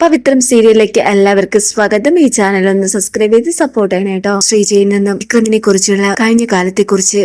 പവിത്രം സീരിയലിലേക്ക് എല്ലാവർക്കും സ്വാഗതം. ഈ ചാനൽ ഒന്ന് സബ്സ്ക്രൈബ് ചെയ്ത് സപ്പോർട്ട് ചെയ്യണം കേട്ടോ ശ്രീജയിൽ നിന്നും വിക്രമിനെ കുറിച്ചുള്ള കഴിഞ്ഞ കാലത്തെ കുറിച്ച്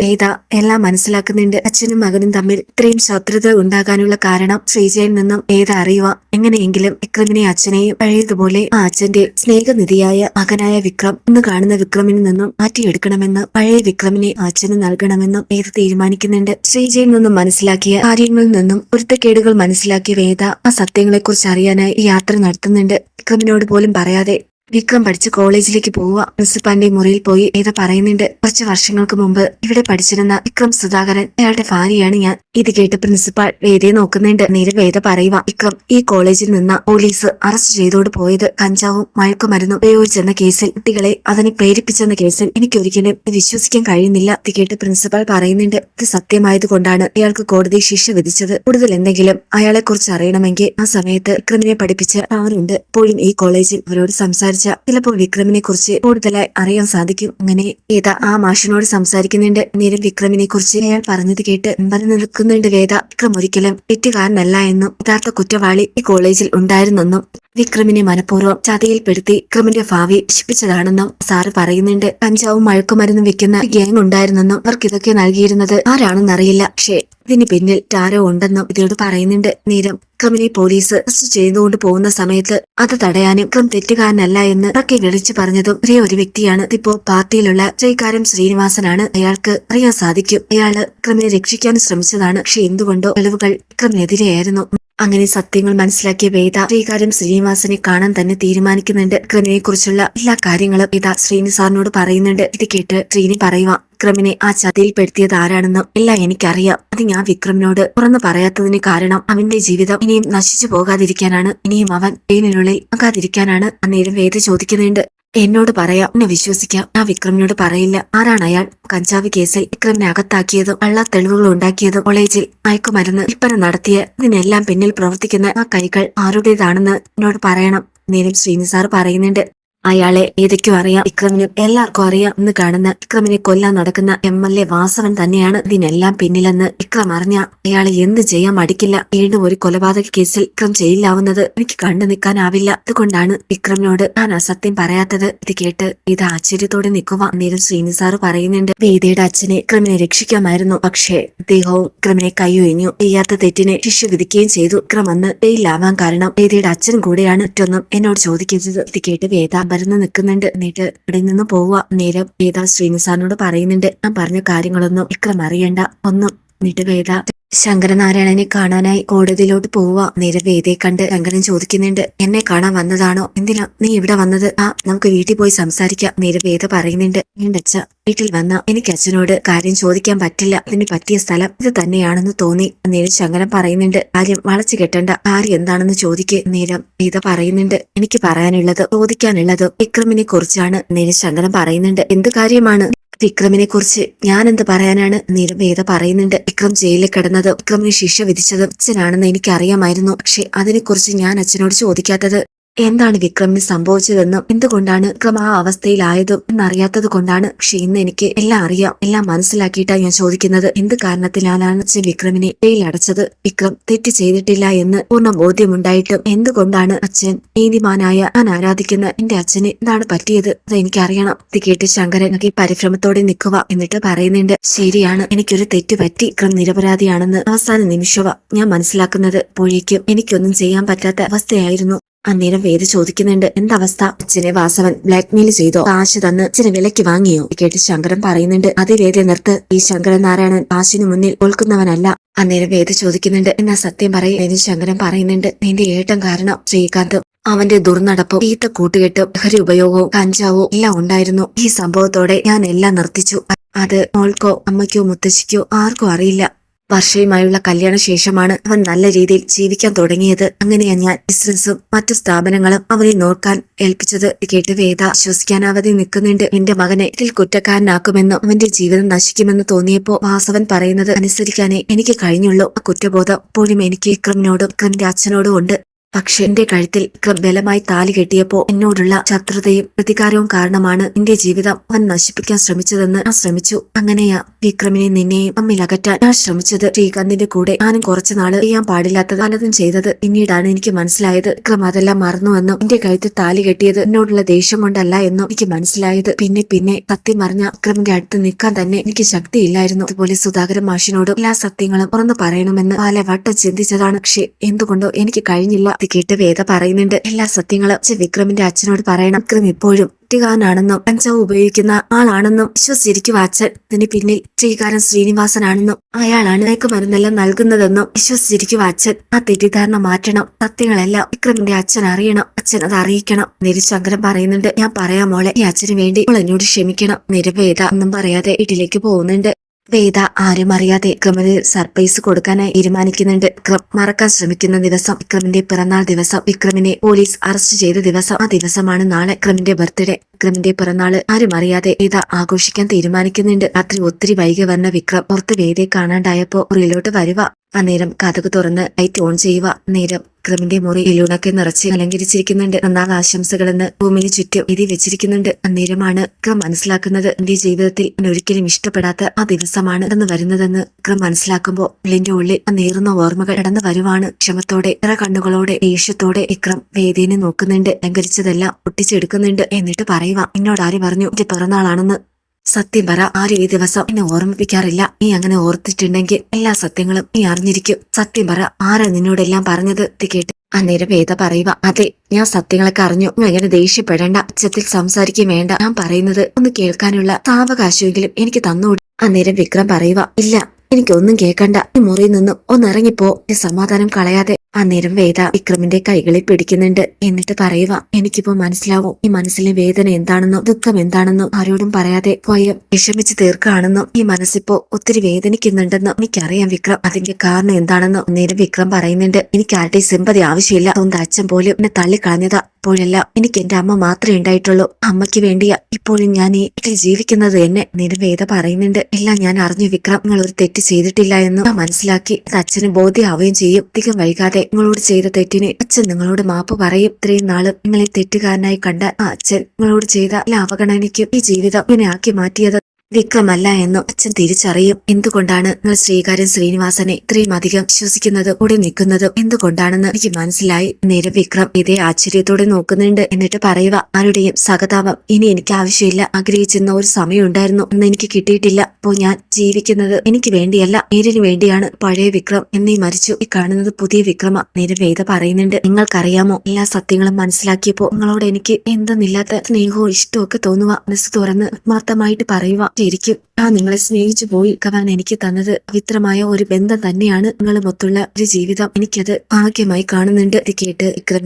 എല്ലാം മനസ്സിലാക്കുന്നുണ്ട്. അച്ഛനും മകനും തമ്മിൽ ഇത്രയും ശത്രുത ഉണ്ടാകാനുള്ള കാരണം ശ്രീജയിൽ നിന്നും ഏത അറിയുക? എങ്ങനെയെങ്കിലും വിക്രമിനെ അച്ഛനെയും പഴയതുപോലെ ആ അച്ഛന്റെ സ്നേഹനിധിയായ മകനായ വിക്രം ഇന്ന് കാണുന്ന വിക്രമിൽ നിന്നും മാറ്റിയെടുക്കണമെന്ന് പഴയ വിക്രമിനെ അച്ഛന് നൽകണമെന്നും ഏത് തീരുമാനിക്കുന്നുണ്ട്. ശ്രീജയിൽ നിന്നും മനസ്സിലാക്കിയ കാര്യങ്ങളിൽ നിന്നും പൊരുത്തക്കേടുകൾ മനസ്സിലാക്കിയ വേദ ആ സത്യങ്ങളെക്കുറിച്ച് അറിയാനായി യാത്ര യാത്ര നടത്തുന്നുണ്ട് വിക്രമിനോട് പോലും പറയാതെ വിക്രം പഠിച്ച് കോളേജിലേക്ക് പോവുക. പ്രിൻസിപ്പാലിന്റെ മുറിയിൽ പോയി ഏത പറയുന്നുണ്ട് കുറച്ച് വർഷങ്ങൾക്ക് മുമ്പ് ഇവിടെ പഠിച്ചിരുന്ന വിക്രം സുധാകരൻ അയാളുടെ ഭാര്യയാണ് ഞാൻ. ഇത് കേട്ട് പ്രിൻസിപ്പാൾ വേദയെ നോക്കുന്നുണ്ട്. നേരെ വേദ പറയുക വിക്രം ഈ കോളേജിൽ നിന്ന് പോലീസ് അറസ്റ്റ് ചെയ്തോട് പോയത്. കഞ്ചാവും മയക്കുമരുന്നും ഉപയോഗിച്ചെന്ന കേസിൽ കുട്ടികളെ അതിനെ പ്രേരിപ്പിച്ചെന്ന കേസിൽ എനിക്ക് എനിക്കൊരിക്കലും വിശ്വസിക്കാൻ കഴിയുന്നില്ല. ഇത് കേട്ട് പ്രിൻസിപ്പാൾ പറയുന്നുണ്ട് ഇത് സത്യമായത് കൊണ്ടാണ് അയാൾക്ക് കോടതി ശിക്ഷ വിധിച്ചത്. കൂടുതൽ എന്തെങ്കിലും അയാളെ കുറിച്ച് അറിയണമെങ്കിൽ ആ സമയത്ത് വിക്രമിനെ പഠിപ്പിച്ച ആരുണ്ട് ഇപ്പോഴും ഈ കോളേജിൽ അവരോട് സംസാരിച്ച ചിലപ്പോൾ വിക്രമിനെ കുറിച്ച് കൂടുതലായി അറിയാൻ സാധിക്കും. അങ്ങനെ വേദ ആ മാഷിനോട് സംസാരിക്കുന്നുണ്ട്. നേരം വിക്രമിനെ കുറിച്ച് അയാൾ പറഞ്ഞത് കേട്ട് പറഞ്ഞു നിൽക്കുന്നുണ്ട് വേദ. വിക്രം ഒരിക്കലും തെറ്റുകാരനല്ല എന്നും യഥാർത്ഥ കുറ്റവാളി ഈ കോളേജിൽ ഉണ്ടായിരുന്നെന്നും വിക്രമിനെ മനഃപൂർവം ചതിയിൽപ്പെടുത്തി വിക്രമിന്റെ ഭാവി നശിപ്പിച്ചതാണെന്നും സാറ് പറയുന്നുണ്ട്. കഞ്ചാവും മഴക്കുമരുന്നും വെക്കുന്ന ഗ്യാങ് ഉണ്ടായിരുന്നെന്നും അവർക്ക് ഇതൊക്കെ നൽകിയിരുന്നത് ആരാണെന്നറിയില്ല. പക്ഷേ ഇതിന് പിന്നിൽ ടാരോ ഉണ്ടെന്നും ഇതിനോട് പറയുന്നുണ്ട്. നേരം വിക്രമിനെ പോലീസ് അറസ്റ്റ് ചെയ്തുകൊണ്ട് പോകുന്ന സമയത്ത് അത് തടയാനും വിക്രം തെറ്റുകാരനല്ല എന്ന് ഉറക്കെ വിളിച്ചു പറഞ്ഞതും ഒരേ ഒരു വ്യക്തിയാണ്. ഇപ്പോ പാർട്ടിയിലുള്ള ശ്രീകാരം ശ്രീനിവാസനാണ്. അയാൾക്ക് അറിയാൻ സാധിക്കും. അയാൾ വിക്രമിനെ രക്ഷിക്കാൻ ശ്രമിച്ചതാണ്. പക്ഷെ എന്തുകൊണ്ടോ തെളിവുകൾ വിക്രമിനെതിരെയായിരുന്നു. അങ്ങനെ സത്യങ്ങൾ മനസ്സിലാക്കിയ വേദ ശ്രീകാര്യം ശ്രീനിവാസനെ കാണാൻ തന്നെ തീരുമാനിക്കുന്നുണ്ട്. ക്രമിനെ കുറിച്ചുള്ള എല്ലാ കാര്യങ്ങളും വേദ ശ്രീനി സാറിനോട് പറയുന്നുണ്ട്. ഇത് കേട്ട് ശ്രീനി പറയുക വിക്രമിനെ ആ ചതിയിൽപ്പെടുത്തിയത് ആരാണെന്നും എല്ലാം എനിക്കറിയാം. അത് ഞാൻ വിക്രമിനോട് തുറന്നു പറയാത്തതിന് കാരണം അവന്റെ ജീവിതം ഇനിയും നശിച്ചു പോകാതിരിക്കാനാണ്. ഇനിയും അവൻ ട്രെയിനിനുള്ളിൽ ആകാതിരിക്കാനാണ്. അന്നേരം വേദ ചോദിക്കുന്നുണ്ട്. എന്നോട് പറയാം. എന്നെ വിശ്വസിക്കാം. ഞാൻ വിക്രമിനോട് പറയില്ല. ആരാണ് അയാൾ? കഞ്ചാവ് കേസിൽ വിക്രമിനെ അകത്താക്കിയതും കള്ള തെളിവുകൾ ഉണ്ടാക്കിയതും കോളേജിൽ മയക്കുമരുന്ന് വിൽപ്പന നടത്തിയ ഇതിനെല്ലാം പിന്നിൽ പ്രവർത്തിക്കുന്ന ആ കൈകൾ ആരുടേതാണെന്ന് എന്നോട് പറയണം. നേരം ശ്രീനി സാർ പറയുന്നുണ്ട്. അയാളെ ഏതൊക്കെയോ അറിയാം. വിക്രമിനും എല്ലാവർക്കും അറിയാം. എന്ന് കാണുന്ന വിക്രമിനെ കൊല്ലാൻ നടക്കുന്ന എം എൽ എ വാസവൻ തന്നെയാണ്. ഇതിനെല്ലാം പിന്നിലെന്ന് വിക്രം അറിഞ്ഞ അയാളെ എന്ത് ചെയ്യാൻ മടിക്കില്ല. വീണ്ടും ഒരു കൊലപാതക കേസിൽ വിക്രം ചെയ്യില്ലാവുന്നത് എനിക്ക് കണ്ടു നിൽക്കാനാവില്ല. അതുകൊണ്ടാണ് വിക്രമിനോട് ഞാൻ അസത്യം പറയാത്തത്. ഇത് കേട്ട് ഇത് ആശ്ചര്യത്തോടെ നിൽക്കുക. അന്നേരം ശ്രീനി സാറ് പറയുന്നുണ്ട് വീതയുടെ അച്ഛനെ വിക്രമിനെ രക്ഷിക്കാമായിരുന്നു. പക്ഷേ അദ്ദേഹവും വിക്രമിനെ കൈയൊഴിഞ്ഞു. ചെയ്യാത്ത തെറ്റിനെ ശിക്ഷ വിധിക്കുകയും ചെയ്തു. വിക്രം അന്ന് ജയിലാവാൻ കാരണം വേദയുടെ അച്ഛൻ കൂടെയാണ് മറ്റൊന്നും എന്നോട് ചോദിക്കുന്നത് ഇത് കേട്ട് വേദ അമർന്ന് നിൽക്കുന്നുണ്ട്. എന്നിട്ട് ഇവിടെ നിന്ന് പോവുക. നേരം വേദ ശ്രീനിസാറിനോട് പറയുന്നുണ്ട്. ഞാൻ പറഞ്ഞ കാര്യങ്ങളൊന്നും ഇക്രം അറിയണ്ട. ഒന്നും എന്നിട്ട് വേദ ശങ്കരനാരായണനെ കാണാനായി കോടതിയിലോട്ട് പോവുക. നേരെ വേദയെ കണ്ട് ശങ്കരൻ ചോദിക്കുന്നുണ്ട് എന്നെ കാണാൻ വന്നതാണോ? എന്തിനാ നീ ഇവിടെ വന്നത്? ആ നമുക്ക് വീട്ടിൽ പോയി സംസാരിക്കാം. നേരെ വേദ പറയുന്നുണ്ട് വേണ്ടച്ച വീട്ടിൽ വന്ന എനിക്ക് അച്ഛനോട് കാര്യം ചോദിക്കാൻ പറ്റില്ല. അതിന് പറ്റിയ സ്ഥലം ഇത് തന്നെയാണെന്ന് തോന്നി. നേരം ശങ്കരൻ പറയുന്നുണ്ട് കാര്യം വളച്ചു കെട്ടണ്ട. കാര്യം എന്താണെന്ന് ചോദിക്ക്. നേരം വേദ പറയുന്നുണ്ട് എനിക്ക് പറയാനുള്ളത് ചോദിക്കാനുള്ളത് വിക്രമിനെ കുറിച്ചാണ് നേരം ശങ്കരൻ പറയുന്നുണ്ട് എന്ത് കാര്യമാണ്? വിക്രമിനെ കുറിച്ച് ഞാൻ എന്ത് പറയാനാണ് നിരവേദ പറയുന്നുണ്ട്. വിക്രം ജയിലിൽ കിടന്നത്. വിക്രമിന് ശിക്ഷ വിധിച്ചത് അച്ഛനാണെന്ന് എനിക്കറിയാമായിരുന്നു. പക്ഷെ അതിനെക്കുറിച്ച് ഞാൻ അച്ഛനോട് ചോദിക്കാത്തത് എന്താണ് വിക്രമിന് സംഭവിച്ചതെന്നും എന്തുകൊണ്ടാണ് വിക്രം ആ അവസ്ഥയിലായതും എന്നറിയാത്തത് കൊണ്ടാണ്? പക്ഷെ ഇന്ന് എനിക്ക് എല്ലാം അറിയാം എല്ലാം മനസ്സിലാക്കിയിട്ടാണ് ഞാൻ ചോദിക്കുന്നത്. എന്ത് കാരണത്തിലാണ് വിക്രമിനെ ജയിൽ അടച്ചത്? വിക്രം തെറ്റ് ചെയ്തിട്ടില്ല എന്ന് പൂർണ ബോധ്യമുണ്ടായിട്ടും എന്തുകൊണ്ടാണ് അച്ഛൻ നീതിമാനായ ഞാൻ ആരാധിക്കുന്ന എന്റെ അച്ഛന് എന്താണ് പറ്റിയത്? അത് എനിക്കറിയണം. ഇത് കേട്ട് ശങ്കരൻ ഈ പരിഭ്രമത്തോടെ നിൽക്കുക എന്നിട്ട് പറയുന്നുണ്ട് ശരിയാണ് എനിക്കൊരു തെറ്റ് പറ്റി. വിക്രം നിരപരാധിയാണെന്ന് അവസാന നിമിഷവ ഞാൻ മനസ്സിലാക്കുന്നത്. അപ്പോഴേക്കും എനിക്കൊന്നും ചെയ്യാൻ പറ്റാത്ത അവസ്ഥയായിരുന്നു. അന്നേരം വേദ ചോദിക്കുന്നുണ്ട് എന്തവസ്ഥ അച്ഛനെ വാസവൻ ബ്ലാക്ക്മെയിൽ ചെയ്തോ. കാശ് തന്ന് അച്ഛനെ വിലയ്ക്ക് വാങ്ങിയോ? കേട്ട് ശങ്കരൻ പറയുന്നുണ്ട് അതേ വേദ നിർത്ത്. ഈ ശങ്കരൻ നാരായണൻ കാശിനു മുന്നിൽ തോൽക്കുന്നവനല്ല അന്നേരം വേദ ചോദിക്കുന്നുണ്ട് എന്നാ സത്യം പറയും? ശങ്കരൻ പറയുന്നുണ്ട് നിന്റെ ഏട്ടം കാരണം ശ്രീകാന്ത് അവന്റെ ദുർനടപ്പും തീത്ത കൂട്ടുകെട്ടും ലഹരി ഉപയോഗവും കഞ്ചാവോ എല്ലാം ഉണ്ടായിരുന്നു. ഈ സംഭവത്തോടെ ഞാൻ എല്ലാം നിർത്തിച്ചു. അത് മോൾക്കോ അമ്മയ്ക്കോ മുത്തശ്ശിക്കോ ആർക്കും അറിയില്ല. വർഷയുമായുള്ള കല്യാണ ശേഷമാണ് അവൻ നല്ല രീതിയിൽ ജീവിക്കാൻ തുടങ്ങിയത്. അങ്ങനെയാ ഞാൻ ബിസിനസ്സും മറ്റു സ്ഥാപനങ്ങളും അവനെ നോക്കാൻ ഏൽപ്പിച്ചത്. കേട്ട് വേദ വിശ്വസിക്കാനാവാതെ നിൽക്കുന്നുണ്ട്. എന്റെ മകനെ ഇതിൽ കുറ്റക്കാരനാക്കുമെന്നും അവന്റെ ജീവിതം നശിക്കുമെന്ന് തോന്നിയപ്പോ വാസവൻ പറയുന്നത് അനുസരിക്കാനേ എനിക്ക് കഴിഞ്ഞുള്ളൂ. ആ കുറ്റബോധം ഇപ്പോഴും എനിക്ക് വിക്രമിനോടും വിക്രമിന്റെ അച്ഛനോടും ഉണ്ട്. പക്ഷെ എന്റെ കഴുത്തിൽ ബലമായി താലി കെട്ടിയപ്പോ എന്നോടുള്ള ശത്രുതയും പ്രതികാരവും കാരണമാണ് എന്റെ ജീവിതം അവൻ നശിപ്പിക്കാൻ ശ്രമിച്ചതെന്ന് ഞാൻ ശ്രമിച്ചു. അങ്ങനെയാ വിക്രമിനെ നിന്നെയും തമ്മിൽ അകറ്റാൻ ഞാൻ ശ്രമിച്ചത്. ശ്രീകാന്തിന്റെ കൂടെ ഞാനും കുറച്ചു നാൾ ചെയ്യാൻ പാടില്ലാത്തത് പലതും ചെയ്തത് പിന്നീടാണ് എനിക്ക് മനസ്സിലായത്. വിക്രം അതെല്ലാം മറന്നുവെന്നും എന്റെ കഴുത്തിൽ താലി കെട്ടിയത് എന്നോടുള്ള ദേഷ്യം കൊണ്ടല്ല എന്നും എനിക്ക് മനസ്സിലായത്. പിന്നെ പിന്നെ സത്യം പറഞ്ഞ വിക്രമിന്റെ അടുത്ത് നിൽക്കാൻ തന്നെ എനിക്ക് ശക്തിയില്ലായിരുന്നു. അതുപോലെ സുധാകരൻ മാഷിനോട് എല്ലാ സത്യങ്ങളും തുറന്നു പറയണമെന്ന് പലവട്ടം ചിന്തിച്ചതാണ്. പക്ഷെ എന്തുകൊണ്ടോ എനിക്ക് കഴിഞ്ഞില്ല. ഇത് കേട്ട് വേദ പറയുന്നുണ്ട് എല്ലാ സത്യങ്ങളും വിക്രമിന്റെ അച്ഛനോട് പറയണം. വിക്രം ഇപ്പോഴും കുട്ടികാരനാണെന്നും കഞ്ചാവ് ഉപയോഗിക്കുന്ന ആളാണെന്നും വിശ്വസിച്ചിരിക്കും അച്ഛൻ. ഇതിന് പിന്നിൽ ശ്രീകാരൻ ശ്രീനിവാസനാണെന്നും അയാളാണ് മയക്കുമരുന്നെല്ലാം നൽകുന്നതെന്നും വിശ്വസിച്ചിരിക്കും അച്ഛൻ. ആ തെറ്റിദ്ധാരണ മാറ്റണം. സത്യങ്ങളെല്ലാം വിക്രമിന്റെ അച്ഛൻ അറിയണം. അച്ഛൻ അത് അറിയിക്കണം. നിരുശങ്കരം പറയുന്നുണ്ട് ഞാൻ പറയാം മോളെ ഈ അച്ഛന് വേണ്ടി അവൾ എന്നോട് ക്ഷമിക്കണം. നിരവേദ ഒന്നും പറയാതെ വീട്ടിലേക്ക് പോകുന്നുണ്ട്. വേദ ആരും അറിയാതെ വിക്രമിന് സർപ്രൈസ് കൊടുക്കാനായി തീരുമാനിക്കുന്നുണ്ട്. വിക്രം മറക്കാൻ ശ്രമിക്കുന്ന ദിവസം വിക്രമിന്റെ പിറന്നാൾ ദിവസം വിക്രമിനെ പോലീസ് അറസ്റ്റ് ചെയ്ത ദിവസം ആ ദിവസമാണ് നാളെ വിക്രമിന്റെ ബർത്ത്ഡേ. വിക്രമിന്റെ പിറന്നാൾ ആരും അറിയാതെ വേദ ആഘോഷിക്കാൻ തീരുമാനിക്കുന്നുണ്ട്. രാത്രി ഒത്തിരി വൈകി വന്ന വിക്രം പുറത്ത് വേദയെ കാണാണ്ടായപ്പോ മുറിയിലോട്ട് വരുക അന്നേരം കഥക് തുറന്ന് ലൈറ്റ് ഓൺ ചെയ്യുക. നേരം ക്രിമിന്റെ മുറി ഇലൂണൊക്കെ നിറച്ച് അലങ്കരിച്ചിരിക്കുന്നുണ്ട്. നന്നാൾ ആശംസകളെന്ന് ഭൂമിന് ചുറ്റും എഴുതി വെച്ചിരിക്കുന്നുണ്ട്. അന്നേരമാണ് ക്രം മനസ്സിലാക്കുന്നത്. എന്റെ ജീവിതത്തിൽ ഒരിക്കലും ഇഷ്ടപ്പെടാത്ത ആ ദിവസമാണ് കടന്നു വരുന്നതെന്ന് ക്രം മനസ്സിലാക്കുമ്പോൾ ഉള്ളിന്റെ ഉള്ളിൽ നേറുന്ന ഓർമ്മകൾ കടന്നു വരുവാണ്. ക്ഷമത്തോടെ ഇറ കണ്ണുകളോടെ ദേഷ്യത്തോടെ ഇക്രം വേദിനെ നോക്കുന്നുണ്ട്. അലങ്കരിച്ചതെല്ലാം ഒട്ടിച്ചെടുക്കുന്നുണ്ട്. എന്നിട്ട് പറയുക എന്നോട് ആര് പറഞ്ഞു? എന്റെ പിറന്നാളാണെന്ന് സത്യം പറ ആരും ഈ ദിവസം എന്നെ ഓർമ്മിപ്പിക്കാറില്ല. നീ അങ്ങനെ ഓർത്തിട്ടുണ്ടെങ്കിൽ എല്ലാ സത്യങ്ങളും നീ അറിഞ്ഞിരിക്കും. സത്യം പറ ആരാ നിന്നോടെല്ലാം പറഞ്ഞത്? കേട്ട് അന്നേരം വേദ പറയുക അതെ ഞാൻ സത്യങ്ങളൊക്കെ അറിഞ്ഞു. അങ്ങനെ ദേഷ്യപ്പെടേണ്ട. അച്ഛത്തിൽ സംസാരിക്കുകയും വേണ്ട. ഞാൻ പറയുന്നത് ഒന്ന് കേൾക്കാനുള്ള സാവകാശമെങ്കിലും എനിക്ക് തന്നോടി അന്നേരം വിക്രം പറയുക ഇല്ല എനിക്കൊന്നും കേൾക്കണ്ട. ഈ മുറിയിൽ നിന്നും ഒന്നിറങ്ങിപ്പോ സമാധാനം കളയാതെ അന്നേരം വേദ വിക്രമിന്റെ കൈകളിൽ പിടിക്കുന്നുണ്ട്. എന്നിട്ട് പറയുക എനിക്കിപ്പോ മനസ്സിലാവും ഈ മനസ്സിലെ വേദന എന്താണെന്നോ ദുഃഖം എന്താണെന്നോ ആരോടും പറയാതെ സ്വയം വിഷമിച്ചു തീർക്കുകയാണെന്നും ഈ മനസ്സിപ്പോ ഒത്തിരി വേദനിക്കുന്നുണ്ടെന്നും എനിക്കറിയാം വിക്രം. അതിന്റെ കാരണം എന്താണെന്നോ. അന്നേരം വിക്രം പറയുന്നുണ്ട് എനിക്ക് ആരുടെയും സിമ്പതി ആവശ്യമില്ല. സ്വന്തം അച്ഛൻ പോലും എന്നെ തള്ളിക്കളഞ്ഞതാ. ഇപ്പോഴെല്ലാം എനിക്ക് എന്റെ അമ്മ മാത്രമേ ഉണ്ടായിട്ടുള്ളൂ. അമ്മയ്ക്ക് വേണ്ടിയാ ഇപ്പോഴും ഞാൻ ഈ വീട്ടിൽ ജീവിക്കുന്നത് എന്നെ നിരവേദ പറയുന്നുണ്ട്. എല്ലാം ഞാൻ അറിഞ്ഞു. വിക്രം നിങ്ങൾ ഒരു തെറ്റ് ചെയ്തിട്ടില്ല എന്ന് മനസ്സിലാക്കി. അച്ഛന് ബോധ്യമാവുകയും ചെയ്യും. അധികം വൈകാതെ നിങ്ങളോട് ചെയ്ത തെറ്റിന് അച്ഛൻ നിങ്ങളോട് മാപ്പ് പറയും. ഇത്രയും നാളും നിങ്ങളെ തെറ്റുകാരനായി കണ്ട ആ അച്ഛൻ നിങ്ങളോട് ചെയ്ത എല്ലാ അവഗണനയ്ക്കും ഈ ജീവിതം ഇങ്ങനെ ആക്കി മാറ്റിയത് വിക്രമല്ല എന്ന് അച്ഛൻ തിരിച്ചറിയും. എന്തുകൊണ്ടാണ് നിങ്ങൾ ശ്രീകാരൻ ശ്രീനിവാസനെ ഇത്രയും അധികം വിശ്വസിക്കുന്നതും? കൂടെ നിൽക്കുന്നതും എന്തുകൊണ്ടാണെന്ന് എനിക്ക് മനസ്സിലായി. നേരെ വിക്രം ഇതേ ആശ്ചര്യത്തോടെ നോക്കുന്നുണ്ട്. എന്നിട്ട് പറയുക ആരുടെയും സഹതാപം ഇനി എനിക്ക് ആവശ്യമില്ല. ആഗ്രഹിച്ചിരുന്ന ഒരു സമയമുണ്ടായിരുന്നു എന്ന് എനിക്ക് കിട്ടിയിട്ടില്ല. അപ്പോ ഞാൻ ജീവിക്കുന്നത് എനിക്ക് വേണ്ടിയല്ല. നേരിന് വേണ്ടിയാണ്. പഴയ വിക്രം എന്നീ മരിച്ചു. ഈ കാണുന്നത് പുതിയ വിക്രമ. നേരെ വേദ പറയുന്നുണ്ട് നിങ്ങൾക്കറിയാമോ? എല്ലാ സത്യങ്ങളും മനസ്സിലാക്കിയപ്പോ നിങ്ങളോട് എനിക്ക് എന്തെന്നില്ലാത്ത സ്നേഹവും ഇഷ്ടവും ഒക്കെ തോന്നുക മനസ്സ് തുറന്ന് ആത്മാർത്ഥമായിട്ട് പറയുക ശരിക്കും ആ നിങ്ങളെ സ്നേഹിച്ചു പോയി കവാൻ എനിക്ക് തന്നത് പവിത്രമായ ഒരു ബന്ധം തന്നെയാണ് നിങ്ങളുമൊത്തുള്ള ഒരു ജീവിതം. എനിക്കത് ഭാഗ്യമായി കാണുന്നുണ്ട്. ഇത് കേട്ട് വിക്രം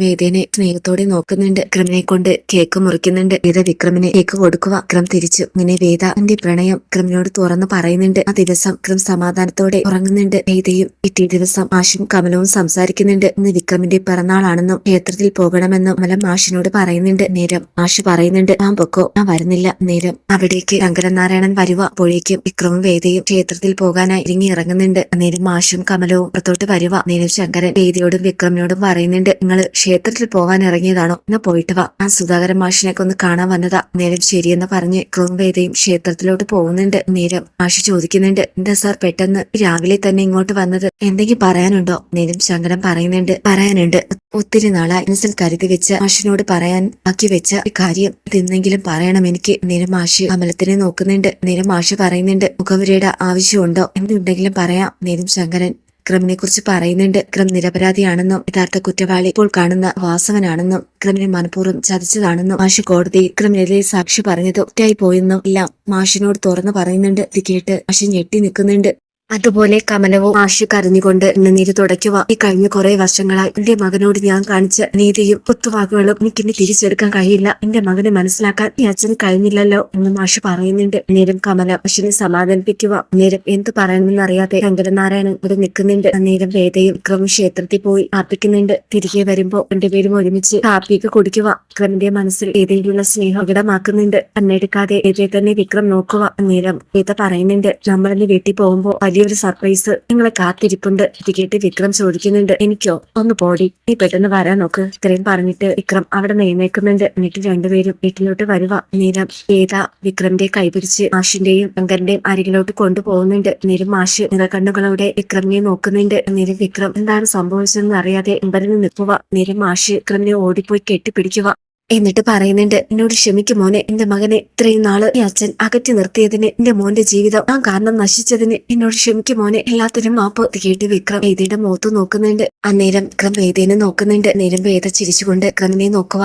സ്നേഹത്തോടെ നോക്കുന്നുണ്ട്. വിക്രമിനെ കൊണ്ട് കേക്ക് മുറിക്കുന്നുണ്ട്. വേദ വിക്രമിനെ കേക്ക് കൊടുക്കുക വിക്രം തിരിച്ചു. ഇങ്ങനെ വേദ എന്റെ പ്രണയം വിക്രമിനോട് തുറന്ന് പറയുന്നുണ്ട്. ആ ദിവസം വിക്രം സമാധാനത്തോടെ ഉറങ്ങുന്നുണ്ട്. വേദയും പിറ്റേ ദിവസം ആശും കമലവും സംസാരിക്കുന്നുണ്ട്. ഇന്ന് വിക്രമിന്റെ പിറന്നാളാണെന്നും ക്ഷേത്രത്തിൽ പോകണമെന്നും കമലം ആഷിനോട് പറയുന്നുണ്ട്. നേരം ആഷ് പറയുന്നുണ്ട്. ഞാൻ പൊക്കോ ഞാൻ വരുന്നില്ല. നേരം അവിടേക്ക് ശങ്കരനാരായണൻ വരുക. അപ്പോഴേക്കും വിക്രമും വേദയും ക്ഷേത്രത്തിൽ പോകാനായി ഇറങ്ങി ഇറങ്ങുന്നുണ്ട്. അന്നേരം മാഷും കമലവും പുറത്തോട്ട് വരുവ നേരം ശങ്കരൻ വേദിയോടും വിക്രമിനോടും പറയുന്നുണ്ട് നിങ്ങൾ ക്ഷേത്രത്തിൽ പോകാൻ ഇറങ്ങിയതാണോ? എന്നാ പോയിട്ട് വാ. ആ സുധാകരൻ മാഷിനൊക്കെ ഒന്ന് കാണാൻ വന്നതാ. നേരം ശരിയെന്ന് പറഞ്ഞ് വിക്രമും വേദയും ക്ഷേത്രത്തിലോട്ട് പോകുന്നുണ്ട്. നേരം മാഷ് ചോദിക്കുന്നുണ്ട് എന്താ സാർ പെട്ടെന്ന് രാവിലെ തന്നെ ഇങ്ങോട്ട് വന്നത്? എന്തെങ്കിലും പറയാനുണ്ടോ? നേരം ശങ്കരൻ പറയുന്നുണ്ട് പറയാനുണ്ട്. ഒത്തിരി നാളായി മനസ്സിൽ കരുതി വെച്ച മാഷിനോട് പറയാൻ ആക്കി വെച്ച കാര്യം ഇതെന്തെങ്കിലും പറയണം എനിക്ക്. നേരം മാഷി കമലത്തിനെ നോക്കുന്നുണ്ട്. നേരം മാഷ് പറയുന്നുണ്ട് മുഖവരിയുടെ ആവശ്യമുണ്ടോ? എന്തുണ്ടെങ്കിലും പറയാം. നേരം ശങ്കരൻ ക്രമിനെ കുറിച്ച് പറയുന്നുണ്ട്. ക്രം നിരപരാധിയാണെന്നും യഥാർത്ഥ കുറ്റവാളി ഇപ്പോൾ കാണുന്ന വാസവനാണെന്നും ക്രമിനെ മനഃപൂർവം ചതിച്ചതാണെന്നും മാഷി കോടതി ക്രമിനെതിരെ സാക്ഷി പറഞ്ഞത് ഒറ്റയായി പോയെന്നും എല്ലാം മാഷിനോട് തുറന്നു പറയുന്നുണ്ട്. ഇത് കേട്ട് മാഷി ഞെട്ടി നിൽക്കുന്നുണ്ട്. അതുപോലെ കമലവും ആശു കരഞ്ഞുകൊണ്ട് നീര് തുടയ്ക്കുക. ഈ കഴിഞ്ഞ കുറെ വർഷങ്ങളായി എന്റെ മകനോട് ഞാൻ കാണിച്ച നീതിയും കുത്തുവാക്കുകളും ഇനി തിരിച്ചെടുക്കാൻ കഴിയില്ല. എന്റെ മകനെ മനസ്സിലാക്കാൻ ഈ അച്ഛന് കഴിഞ്ഞില്ലല്ലോ എന്ന് മാഷു പറയുന്നുണ്ട്. നേരം കമല അശ്വിനെ സമാധാനിപ്പിക്കുക. നേരം എന്ത് പറയണമെന്ന് അറിയാതെ ശങ്കരനാരായണൻ ഇവിടെ നിൽക്കുന്നുണ്ട്. നേരം വേദയും വിക്രമം ക്ഷേത്രത്തിൽ പോയി പ്രാർത്ഥിക്കുന്നുണ്ട്. തിരികെ വരുമ്പോ രണ്ടുപേരും ഒരുമിച്ച് കാപ്പിയൊക്കെ കുടിക്കുക. വിക്രമിന്റെ മനസ്സിൽ ഏതെങ്കിലുള്ള സ്നേഹം പ്രകടമാക്കുന്നുണ്ട് കണ്ണെടുക്കാതെ ഏതേ തന്നെ വിക്രം നോക്കുക. നേരം വേദ പറയുന്നുണ്ട് നമ്മളെന്നെ വീട്ടിൽ പോകുമ്പോ വലിയൊരു സർപ്രൈസ് നിങ്ങളെ കാത്തിരിപ്പുണ്ട്. ഇത് കേട്ട് വിക്രം ചോദിക്കുന്നുണ്ട്. എനിക്കോ? ഒന്ന് പോടി. നീ പെട്ടെന്ന് വരാൻ നോക്ക്. ഇത്രയും പറഞ്ഞിട്ട് വിക്രം അവിടെ നിന്നേക്കുന്നുണ്ട് എന്നിട്ട് രണ്ടുപേരും വീട്ടിലോട്ട് വരുക നീരം ഏത വിക്രമിന്റെ കൈപിടിച്ച് മാഷിന്റെയും ശങ്കറിന്റെയും അരികിലോട്ട് കൊണ്ടുപോകുന്നുണ്ട്. നീരും മാഷ് നിറകണ്ണുകളോടെ വിക്രമിനെ നോക്കുന്നുണ്ട്. നീരും വിക്രം എന്താണ് സംഭവിച്ചതെന്ന് അറിയാതെ അമ്പരന്ന് നിൽക്കുക നീരും മാഷ് വിക്രമിനെ ഓടിപ്പോയി കെട്ടിപ്പിടിക്കുക എന്നിട്ട് പറയുന്നുണ്ട് എന്നോട് ക്ഷമിക്കും മോനെ. എന്റെ മകനെ ഇത്രയും നാൾ ഈ അച്ഛൻ അകറ്റി നിർത്തിയതിന് എന്റെ മോന്റെ ജീവിതം ഞാൻ കാരണം നശിച്ചതിന് എന്നോട് ക്ഷമിക്കും മോനെ. എല്ലാത്തിനും മാപ്പ് കേട്ട് വിക്രം വേദിയുടെ മുഖത്ത് നോക്കുന്നുണ്ട്. അന്നേരം വിക്രം വേദിനെ നോക്കുന്നുണ്ട്. നേരം വേദ ചിരിച്ചുകൊണ്ട് വിക്രമിനെ നോക്കുക